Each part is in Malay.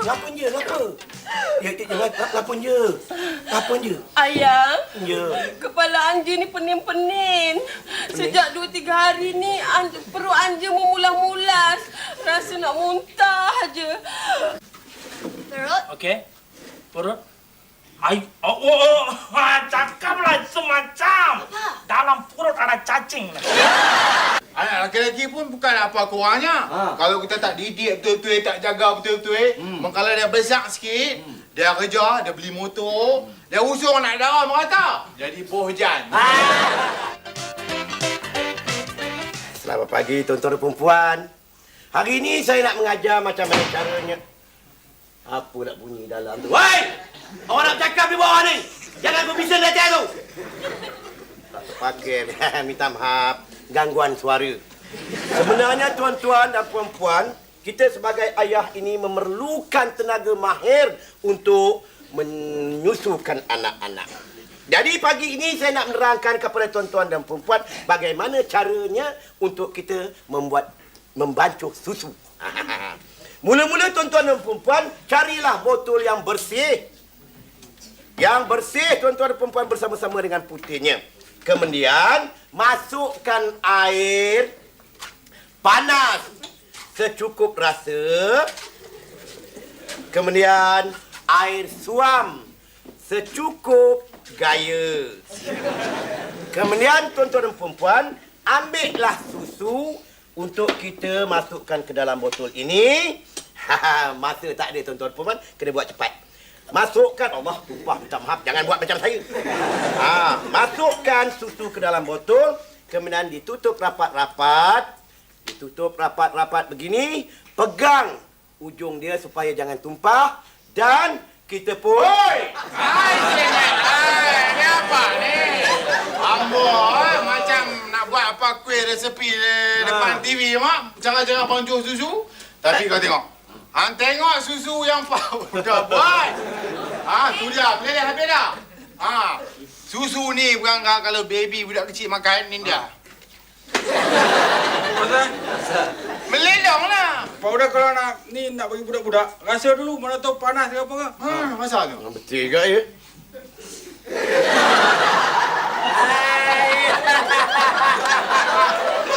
Lapun je, lapun. Ya, ya, ya, lapun je. Lapun je. Ayah. Ya. Kepala Anja ni pening-pening. Sejak dua, tiga hari ni, anj- perut Anja memulas-mulas. Rasa nak muntah je. Perut? Okey. Perut? Ay, oh, oh, oh. Ha, cakaplah semacam. Dalam perut ada cacing. Anak lelaki-lelaki pun bukan apa kurangnya. Ha. Kalau kita tak didik betul-betul, tak jaga betul-betul, hmm. kalau dia besar sikit, hmm. dia kerja, dia beli motor, hmm. dia usung nak darah merata. Jadi bohjan. Ha. Selamat pagi tuan-tuan dan perempuan. Hari ini saya nak mengajar macam mana caranya. Apa nak bunyi dalam tu? Woi! Orang nak cakap di bawah ni. Jangan di atas tu. Tak terpakai. Minta maaf. Gangguan suara. Sebenarnya tuan-tuan dan puan-puan, kita sebagai ayah ini memerlukan tenaga mahir untuk menyusukan anak-anak. Jadi pagi ini saya nak menerangkan kepada tuan-tuan dan perempuan bagaimana caranya untuk kita membuat membancuh susu. Mula-mula tuan-tuan dan perempuan carilah botol yang bersih. Yang bersih tuan-tuan perempuan bersama-sama dengan putihnya. Kemudian masukkan air panas secukup rasa. Kemudian air suam secukup gaya. Kemudian tuan-tuan dan perempuan, ambillah susu untuk kita masukkan ke dalam botol ini. Masa tak ada tuan-tuan dan perempuan, kena buat cepat. Masukkan Allah tumpah minta maaf jangan buat macam saya. Ha, masukkan susu ke dalam botol, kemudian ditutup rapat-rapat. Ditutup rapat-rapat begini, pegang ujung dia supaya jangan tumpah dan kita pun Oi! Hai, Cik Hai, ni apa ni? Ambo, eh, macam nak buat apa kuih resepi di depan TV, mak. Cara-cara bancuh susu. Tapi kau tengok. Hang tengok susu yang pau dah buat. Ha, tu dia. Boleh dah habis dah. Ha, susu ni bukan kalau baby budak kecil makan ni dia. Pasal Melelong lah. powder kalau nak ni nak bagi budak-budak, rasa dulu mana tahu panas ke apa ke. Ha, masa tu. Betul ke ya?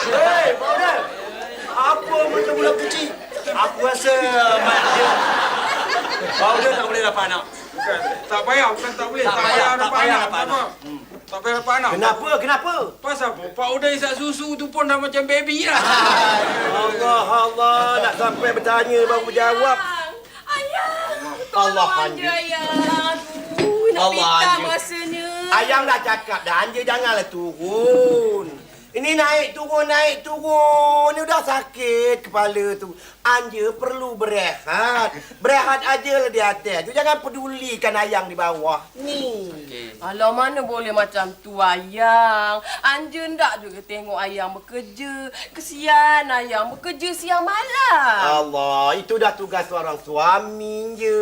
Hei, Powder! Apa macam budak kecil? Aku rasa mak dia Powder tak. Bukan, tak payah, bukan tak boleh. Tak payah, tak payah anak, dapat tak apa. Tak payah dapat anak. Kenapa? Kenapa? Pasal apa? Powder isap susu tu pun dah macam baby lah. Allah, Allah. Nak sampai bertanya baru jawab. Ayang. Allah, Anja. Ayang. Aduh, nak Allah, pitang Anja. rasanya. Ayang dah cakap dah, Anja janganlah turun. Ini naik turun, naik turun. Ni dah sakit kepala tu. Anja perlu berehat. Berehat aja lah di atas tu. Jangan pedulikan ayang di bawah. Ni. Alah mana boleh macam tu ayang. Anja ndak juga tengok ayang bekerja. Kesian ayang bekerja siang malam. Allah, itu dah tugas seorang suami je.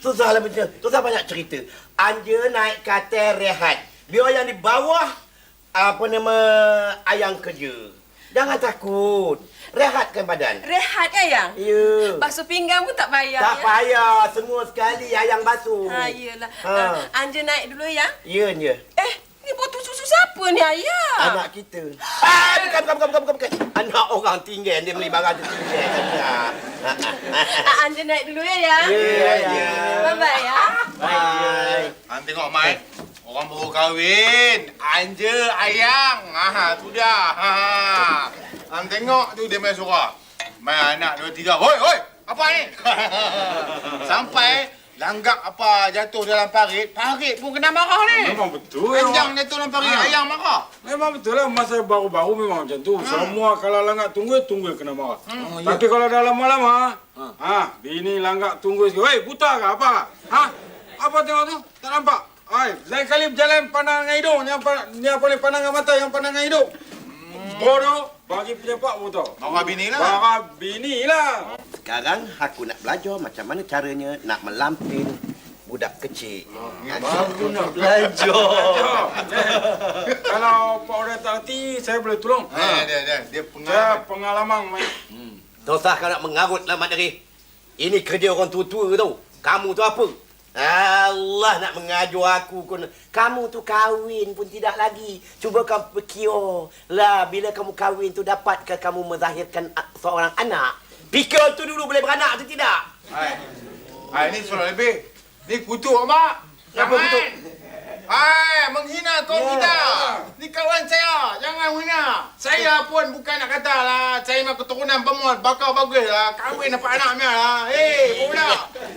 Susah lah macam Susah banyak cerita. Anja naik katil rehat. Biar yang di bawah, apa nama, ayang kerja. Jangan takut. Rehatkan badan. Rehat ayang. Ya. Basuh pinggan pun tak payah. Tak ya? payah. Semua sekali ayang basuh. Ha, iyalah. Ha. Ha. Anja naik dulu ya. Ya, ya. Eh, ni botol susu siapa ni ayang? Anak kita. Ah, bukan, bukan, bukan, bukan, bukan. Anak orang tinggal. Dia beli barang tu tinggal. Ah, Anja naik dulu ya ya. Ya, ya. Bye-bye ya. Bye. Hang tengok Mai. Orang baru kahwin. Anja ayang. Ha, tu dia. Ha. Hang tengok tu dia main suara. Main anak dua tiga. Hoi, hoi. Apa ni? Sampai langgak apa jatuh dalam parit, parit pun kena marah ni. Memang betul. Anjang memang. jatuh dalam parit, Ha. ayang marah. Memang betul lah masa baru-baru memang macam tu. Semua kalau langgak tunggu, tunggu kena marah. Oh, Tapi kalau dah lama-lama, ha, bini langgak tunggu sikit. Weh, buta ke apa? Ha? Apa tengok tu? Tak nampak? Hai, lain kali berjalan pandang dengan hidung. Yang, pa- yang boleh pandang dengan mata, yang pandang dengan hidung. Bodoh, bagi penyepak buta. Marah bini lah. Marah bini lah. Sekarang aku nak belajar macam mana caranya nak melampin budak kecil. Baru nak belajar. Kalau Pak Udah tak hati, saya boleh tolong. Ha, dia, dia, dia Saya pengalaman. pengalaman main. Tak usah kau nak mengarut lah Mat Dari. Ini kerja orang tua-tua tau. Kamu tu apa? Allah nak mengajar aku pun. Kamu tu kahwin pun tidak lagi. Cuba kamu fikir. Lah, bila kamu kahwin tu dapatkah kamu menzahirkan seorang anak? Fikir tu dulu boleh beranak tu tidak? Hai. Hai, ni surat lebih. Ni kutuk, Mak. Apa kutuk? Hai, menghina kau Ya. kita. Ni kawan saya. Jangan menghina. Saya pun bukan nak kata lah. Saya memang keturunan pemot. Bakal bagus lah. Kahwin dapat anak punya lah. Hei, pula.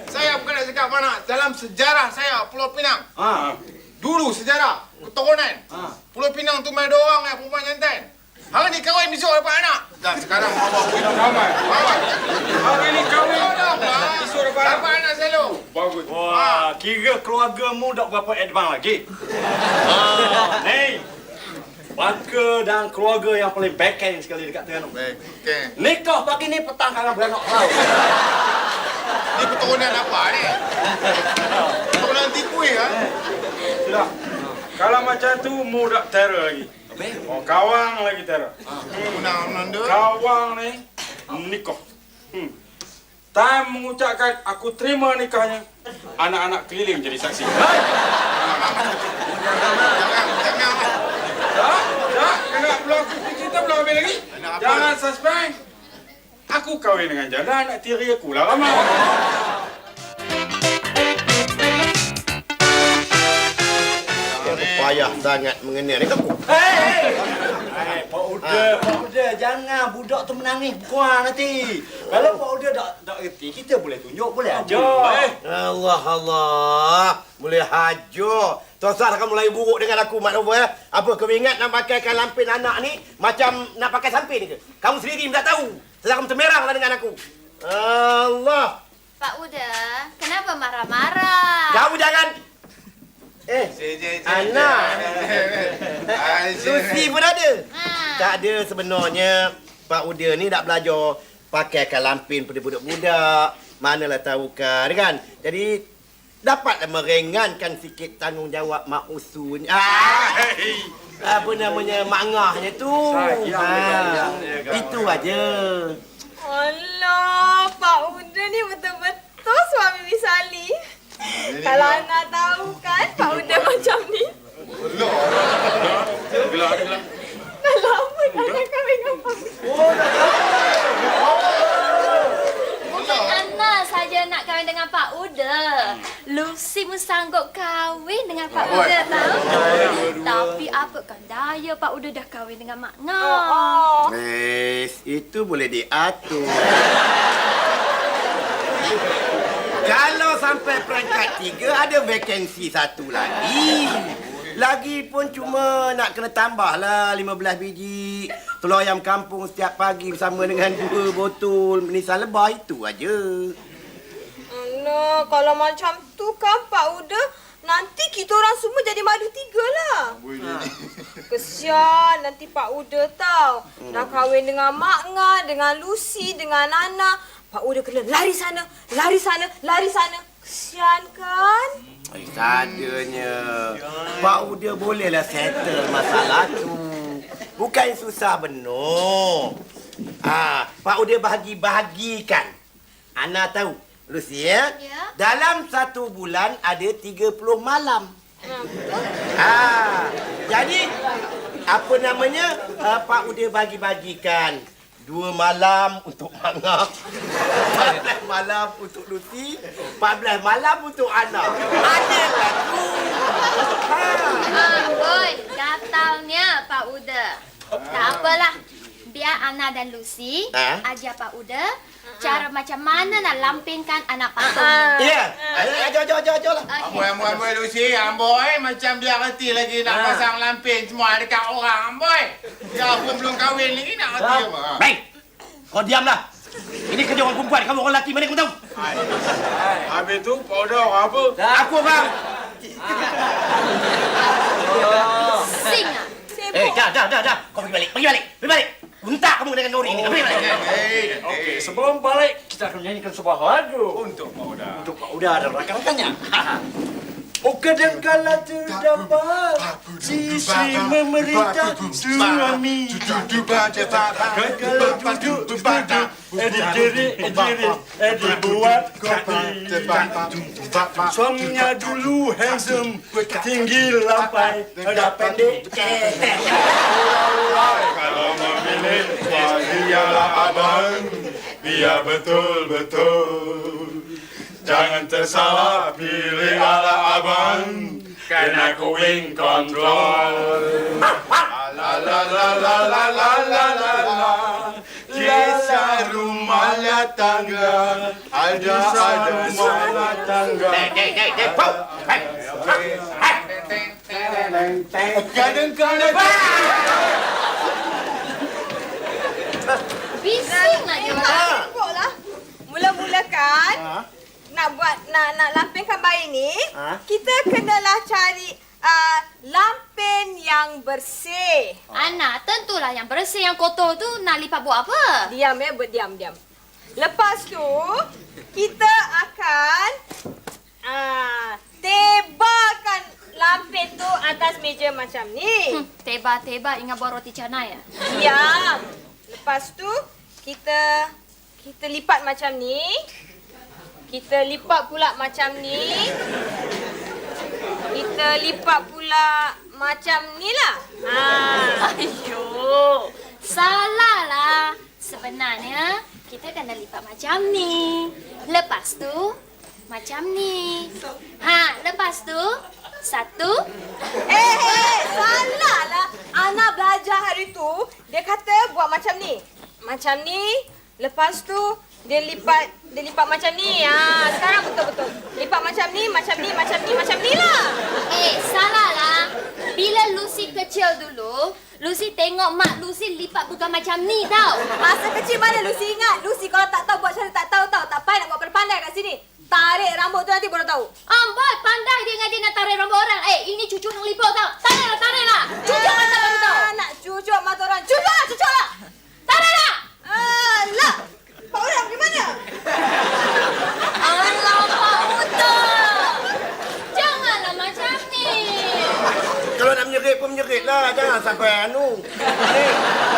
Saya bukan nak cakap mana. Dalam sejarah saya, Pulau Pinang. Ha. Dulu sejarah. Keturunan. Ha. Pulau Pinang tu main dua orang yang perempuan jantan. Hari ni kahwin besok dapat anak. Dan sekarang bawa Kita ramai. Bawa. Hari ni kahwin. Kau dah apa? Esok dapat anak. Dapat anak selalu. Bagus. Wah, kira keluargamu tak berapa advance lagi. Ah, ni. Baka dan keluarga yang paling backhand sekali dekat Terengganu. Baik. Okey. Nikah pagi ni petang kalau beranak kau. Ni keturunan apa ni? Keturunan tikui kan? Sudah. Kalau macam tu, mu tak terror lagi. Oh, kawang lagi terror. Keturunan Nanda. Kawang ni nikah. Hmm. Time mengucapkan aku terima nikahnya, anak-anak keliling jadi saksi. Jangan, jangan. Anak suspend. Aku kahwin dengan janda, nak tiri aku lah ramai. Payah sangat mengenal ni kamu. Hei! Hei, Pak Uda, Pak Uda, jangan budak tu menangis buang nanti. Kalau Pak Uda tak tak erti, kita boleh tunjuk, boleh ajar. Eh, Allah Allah. Boleh hajar. Tuan-tuan akan mulai buruk dengan aku, Mak Nova. Ya? Apa, kau ingat nak pakaikan lampin anak ni macam nak pakai sampin ke? Kamu sendiri tak tahu. Sedang kamu termeranglah dengan aku. Allah. Pak Uda, kenapa marah-marah? Kamu jangan... Eh. Ah, cik. Lucy pun ada. Ha. Tak ada sebenarnya. Pak Uda ni nak belajar pakaikan lampin pada budak-budak. Manalah tahu kan, kan? Jadi, dapatlah meringankan sikit tanggungjawab mak usu ni. Ah, apa namanya, mak ngahnya tu. Kawan. itu aja. Alah, Pak Uda ni betul-betul suami Misali. Kalau Ana tahu kan Pak Uda macam ni. gelak, gelak. Dah lama dah nak kahwin dengan Pak Uda. Bukan Ana saja nak kahwin dengan Pak Uda. Lucy pun sanggup kahwin dengan Pak. Uda tahu. Tapi apakah daya Pak Uda dah kahwin dengan Mak Ngah. Oh, Yes, itu boleh diatur. Kalau sampai perangkat tiga, ada vakansi satu lagi. Lagipun cuma nak kena tambahlah 15 biji telur ayam kampung setiap pagi bersama dengan dua botol menisan lebah itu aja. Alah, kalau macam tu kan Pak Uda, nanti kita orang semua jadi madu tiga lah. Kesian nanti Pak Uda tahu. Dah kahwin dengan Mak Ngah, dengan Lucy, dengan Nana. Pak Uda kena lari sana, lari sana, lari sana. Kesian kan? Ay, sadanya. Pak Uda bolehlah settle masalah tu. Bukan susah benar. Ah, Pak Uda bahagi-bahagikan. Ana tahu. Lucy ya? Ya. Dalam satu bulan ada 30 malam. Ha? Ah, jadi apa namanya? Uh, Pak Uda bagi-bagikan. Dua malam untuk Manga. 14 malam untuk Lucy. 14 malam untuk Ana. Adillah tu. Ha. Amboi, gatalnya Pak Uda. Tak apalah. Biar Ana dan Lucy Ha? ajar Pak Uda cara macam mana nak lampinkan anak patung. Ya. Ayo, ayo, ayo, ayo, ayo lah. Amboi, amboi, amboi, Lucy. Amboi, macam dia reti lagi nak pasang lampin semua dekat orang. Amboi. Dia pun belum kahwin lagi nak reti apa? Baik. Kau diamlah. Ini kerja orang perempuan. Kamu orang lelaki. Mana kau tahu? Habis tu, Pak Uda orang apa? Aku orang. Sing ah. Eh, dah, dah, dah, dah. Kau pergi balik. Pergi balik. Pergi balik. Untak kamu dengan Nuri ni. Pergi balik. Hei, Okey, sebelum balik kita akan menyanyikan sebuah lagu Untuk Pak Uda. untuk Pak Uda dan rakan-rakannya. Bukan Kadangkala terdapat sisi memerintah suami Kadangkala duduk duduk Edik diri, diri, edik buat kopi Suaminya dulu handsome Tinggi lampai, ada pendek Kalau memilih Biarlah abang Biar betul-betul Jangan tersalah pilih ala abang. Kena kuing kontrol. La la la la la la la la la. Kisah rumah tangga. Ada ada rumah tangga. Hei, hei. Kadang-kadang Bising nak dia. Mula-mula kan nak buat nak nak lampinkan bayi ni, kita kenalah cari uh, lampin yang bersih. Ana, tentulah yang bersih yang kotor tu nak lipat buat apa? Diam ya, berdiam diam. Lepas tu kita akan uh, tebakan lampin tu atas meja macam ni. Hmm, teba-teba ingat buat roti canai ya? Diam. Lepas tu kita kita lipat macam ni. Kita lipat pula macam ni. Kita lipat pula macam ni lah. Ha. Ayuh, salah lah. Sebenarnya kita kena lipat macam ni. Lepas tu macam ni. Ha, lepas tu satu. Eh, eh, salah lah. Ana belajar hari tu, dia kata buat macam ni. Macam ni, lepas tu dia lipat dia lipat macam ni. Ha, sekarang betul-betul. Lipat macam ni, macam ni, macam ni, macam ni lah. Eh, salah lah. Bila Lucy kecil dulu, Lucy tengok mak Lucy lipat bukan macam ni tau. Masa kecil mana Lucy ingat? Lucy kalau tak tahu buat cara tak tahu tahu. Tak payah nak buat pandai kat sini. Tarik rambut tu nanti baru tahu. Amboi, pandai dia dengan dia nak tarik rambut orang. Eh, ini cucu nak lipat tau. Tarik lah, tarik lah. Cucu mata baru tahu. Ah, Nak cucuk mata orang. Cucuk lah, cucuk lah. Tarik lah. Alah. Pak Orang, di mana? Alah, Janganlah macam ni. Kalau nak menyerit pun menyeritlah. Jangan sampai anu. Ni,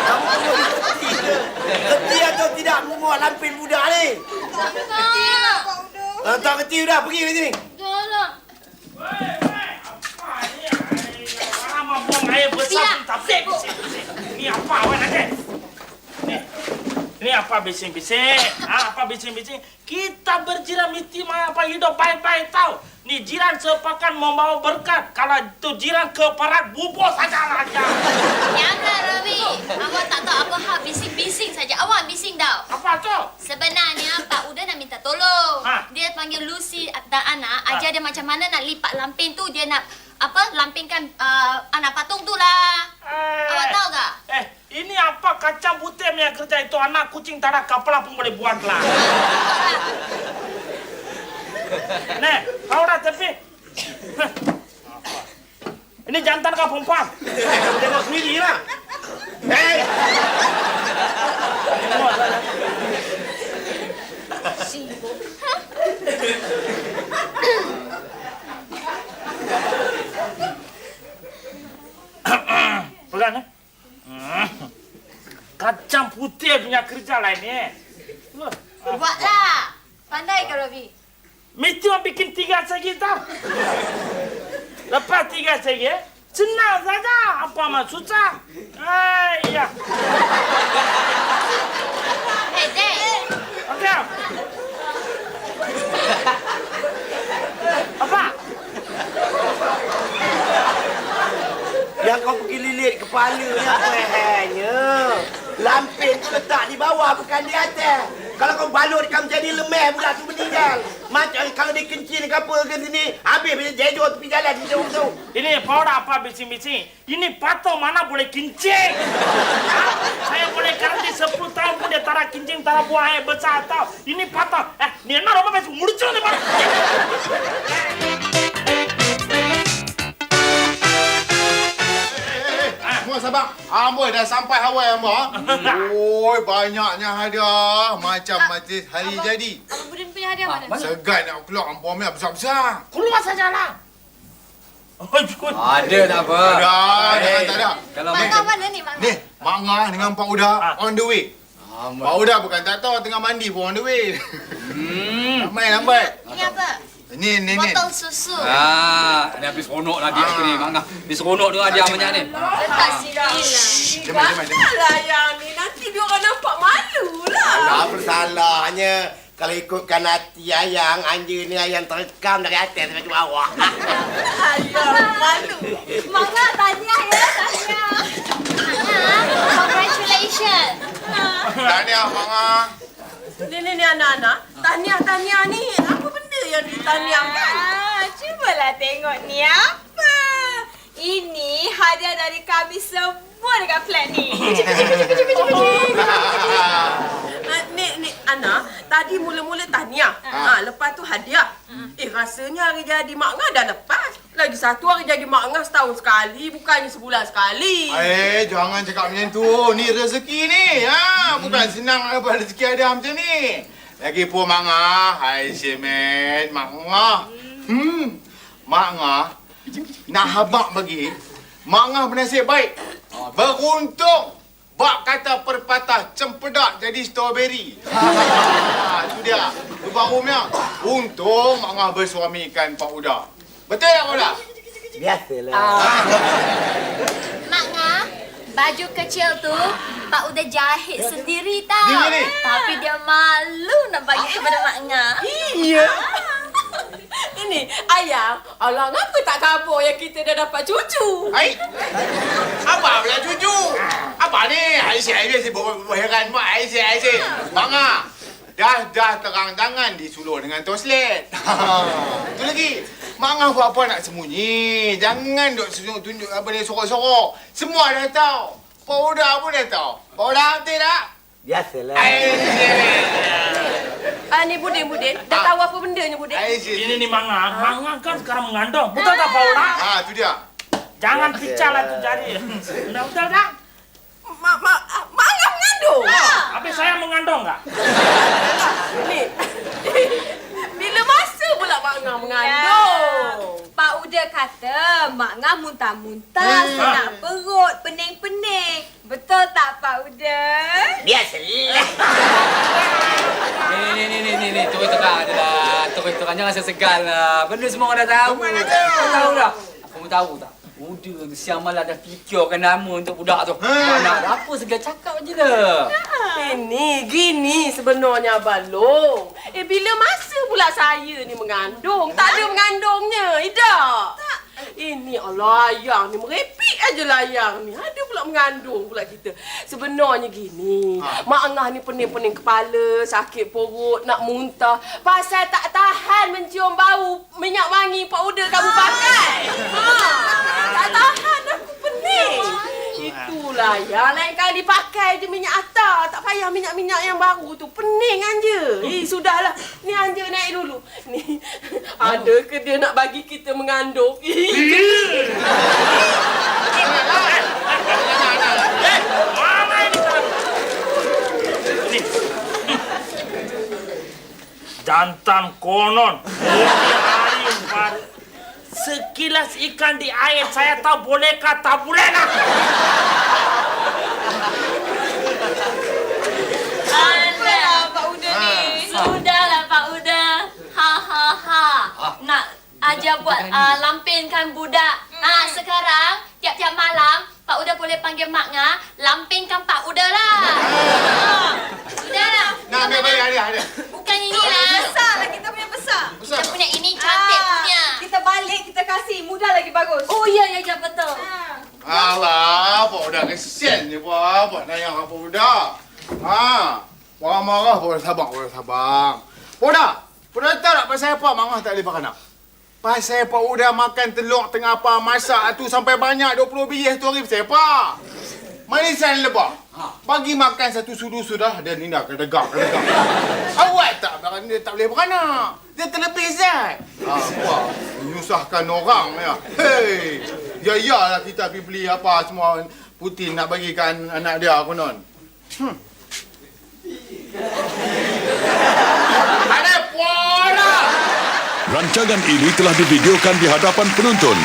kamu perlu mati ke? Kerti atau tidak membuat lampin budak ni? Tak kerti lah, Pak Uta. Tak kerti, sudah. Pergi dari sini. Jalan. Hei, hei. Apa ni? Lama buang air besar pun tak boleh. Ni apa awak nak? Ni apa bising-bising? Ha, apa bising-bising? Kita berjiran mesti apa hidup baik-baik tahu. Ni jiran sepakan membawa berkat. Kalau tu jiran keparat, bubur saja aja. Jangan, Rabi. Awak tak tahu apa hal bising-bising saja. Awak bising tau. Apa tu? Sebenarnya Pak Uda nak minta tolong. Ha. Dia panggil Lucy dan Ana, ajar dia macam mana nak lipat lampin tu. Dia nak apa lampinkan uh, anak patung tu lah. Eh. Awak tahu tak? Eh, kacang putih punya kerja itu anak kucing tak ada kepala pun boleh buat lah. Nih, kau dah tepi. Ini jantan kah perempuan? Tengok sendiri lah. Hei! Pegang ni. Kacang putih punya kerja lah ini. Buatlah. Pandai ke Rabi? Mesti orang bikin tiga segi tau. Lepas tiga segi, senang saja. Apa mah susah. Ay, ya. Eh, Dek. Okey. Apa? Yang kau pergi lilit kepala ni apa hanya? Lampin tu letak di bawah bukan di atas. Kalau kau balut kau jadi lemah budak tu meninggal. Macam kalau dia kencing ke apa ke sini, habis bila jejo tepi jalan dia jauh tu. Ini powder apa bising-bising? Ini patung mana boleh kincing? Ha? Saya boleh garanti 10 tahun pun dia tara kincing, tara buang air besar tau. Ini patung. Eh, ni nak rumah besok muncul ni mana? Sabar. Amboi dah sampai Hawaii hamba. Oi, banyaknya hadiah. Macam mati hari jadi. Abang Budin punya hadiah mana? Segan nak keluar ambo punya besar-besar. Keluar sajalah. Ada tak apa. Ada, tak ada. Kalau Mak main Ngah mana ni Mak? Ni, Mak Ngah dengan Pak Uda Ah. on the way. Ah, Pak Uda bukan tak tahu tengah mandi pun on the way. Hmm. Lambat, lambat. Ini apa? Ni, ni, ni. Botol susu. Ah, ni habis seronok lah dia tu ni. Mana? Habis seronok tu dia banyak ni. Letak sini lah. Demai, demai. Alah yang ni nanti dia orang nampak malu lah. Apa salahnya kalau ikutkan hati ayang, anja ni ayang terekam dari atas sampai ke bawah. Ayang malu. Mak Ngah, tahniah ya, tahniah. Ngah, congratulations. Tahniah, Mak Ngah. Ni ni ni anak-anak. Tahniah-tahniah ni apa benda yang ditahniahkan? Ah, cubalah tengok ni apa. Ini hadiah dari kami semua dekat flat ni. Cuba, cuba, cuba, cuba, cuba, cuba. Uh, ni ni Ana, tadi mula-mula tahniah. Ha, lepas tu hadiah. Eh rasanya hari jadi mak ngah dah lepas. Lagi satu hari jadi mak ngah setahun sekali, bukannya sebulan sekali. Eh, jangan cakap macam tu. Ni rezeki ni. Ha, bukan senang dapat rezeki ada macam ni. Lagipun Mak Ngah, hai Semet, Mak Ngah. Hmm, Mak Ngah, nak habak bagi, Mak Ngah bernasib baik. Ha, Beruntung. Bak kata perpatah cempedak jadi strawberry. Ha, tu dia. Lubang rumah. Untung Mak Ngah bersuamikan Pak Uda. Betul tak Uda? Biasalah. Mak Ngah, baju kecil tu Pak udah jahit sendiri tau. Ni. Tapi dia malu nak bagi kepada Mak Ngah. Iya. Ini ayang, alah ngapa tak khabar yang kita dah dapat cucu? Hai. Apa pula cucu? Apa ni? Aisyah, Aisyah si bawa heran mak Aisyah, Aisyah. Manga. Dah dah terang tangan disulur dengan toslet. Tu lagi. Manga buat apa nak sembunyi? Jangan duk tunjuk tunjuk apa ni sorok-sorok. Semua dah tahu. Pak Uda pun dah tahu. Pak Uda betul tak? Biasalah. Aisyah. Ah ni Budin, Budin. Dah tahu apa benda ni Budin? Aisyah. Ini nih Manga, Manga kan sekarang mengandung. Betul tak Paula? Ah, tu dia. Jangan picah lah tu jari. Udah betul tak? Mak mak mak ngah mengandung. Habis saya mengandung nggak? Ni. Bila masa pula mak ngah mengandung? Pak Uda kata Mak Ngah muntah-muntah, senak perut, pening-pening. Betul tak Pak Uda? Biasalah. Ni ni ni ni ni terus terang je lah. Terus terang jangan sesegal lah. Benda semua orang dah tahu. Kau tahu dah. Kamu tahu tak? Uda tu siang malam dah fikirkan nama untuk budak tu. Mana ada apa segal cakap je lah. Ini, gini sebenarnya Abang Long. Eh, bila masa pula saya ni mengandung? Tak ada mengandungnya, Ida. Tak. Ini Allah ayang ni merepek aja lah ayang ni. Ada pula mengandung pula kita. Sebenarnya gini. Mak Angah ni pening-pening kepala, sakit perut, nak muntah. Pasal tak tahan mencium bau minyak wangi Pak Uda kamu pakai. Ha. Tak tahan aku pening. Itulah ya, lain kali pakai je minyak atar. Tak payah minyak-minyak yang baru tu. Pening anja. Eh, sudahlah. Ni anja naik dulu. Ni, ada ke dia nak bagi kita mengandung? Ini. Jantan konon. Hari baru. Sekilas ikan di air saya tahu bolehkah tak bolehkah. Alah, Pak Uda Ha. ni. Sudahlah Pak Uda. Ha ha ha. Nak ajar buat uh, lampinkan budak. Ah sekarang tiap-tiap malam Pak Uda boleh panggil Mak Ngah, lampinkan Pak Uda lah. Ah, Sudahlah. Nak ambil dia. Bukan ini lah. Besar lah kita punya besar. Kita punya ini cantik Ah, punya. Kita balik, kita kasih. Mudah lagi bagus. Oh ya ya ya betul. Alah, Pak Uda kesian je Pak. Buat nayang Pak Uda. Ha. Marah-marah Pak Uda sabar, Pak Uda sabar. Pak Uda, Pak Uda tahu tak pasal apa Mangah tak boleh makan nak? Pasal Pak Uda makan telur tengah apa masak tu sampai banyak 20 biji satu hari pasal apa? Manisan lebah. Bagi makan satu sudu sudah dan ni dah kedegak kedegak. Awak tak makan dia tak boleh beranak. Dia terlebih zat. Apa? Menyusahkan orang ya. Hei. Ya iyalah kita pergi beli apa semua Putin nak bagikan anak dia konon. Hmm. Ada pola. Rancangan ini telah divideokan di hadapan penonton